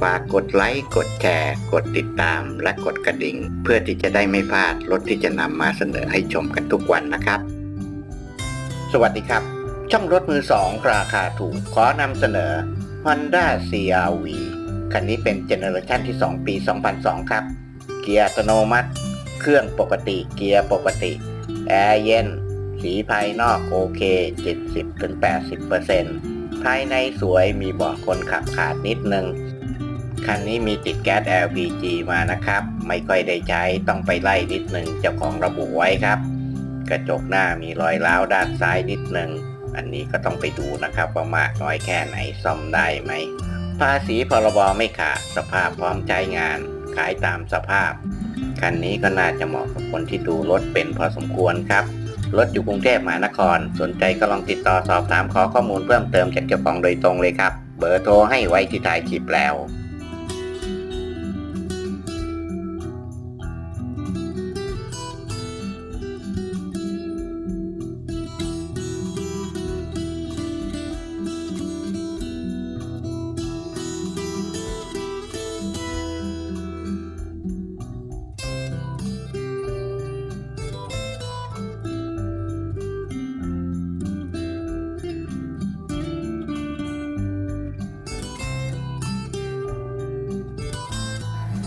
ฝากกดไลค์ กดแชร์ กดติดตาม และกดกระดิ่ง เพื่อที่จะได้ไม่พลาดรถที่จะนำมาเสนอให้ชมกันทุกวันนะครับ สวัสดีครับ ช่องรถมือสองราคาถูกขอนำเสนอ Honda CRV คันนี้เป็นเจเนอเรชันที่ 2 ปี 2002 ครับ เกียร์อัตโนมัติ เครื่องปกติ เกียร์ปกติ แอร์เย็น สีภายนอกโอเค 70-80%ภายในสวยมีเบาะคนขับขาดนิดนึง คันนี้มีติดแก๊ส LPG มานะครับ ไม่ค่อยได้ใช้ต้องไปไล่นิดหนึ่งเจ้าของระบุไว้ครับ กระจกหน้ามีรอยร้าวด้านซ้ายนิดหนึ่งอันนี้ก็ต้องไปดูนะครับว่ามากน้อยแค่ไหนซ่อมได้ไหม ภาษีพรบไม่ขาดสภาพพร้อมใช้งาน ขายตามสภาพ คันนี้ก็น่าจะเหมาะกับคนที่ดูรถเป็นพอสมควรครับ รถอยู่กรุงเทพมหานคร สนใจก็ลองติดต่อสอบถามขอข้อมูลเพิ่มเติมจากเจ้าของโดยตรงเลยครับ เบอร์โทรให้ไว้ที่ท้ายคลิปแล้ว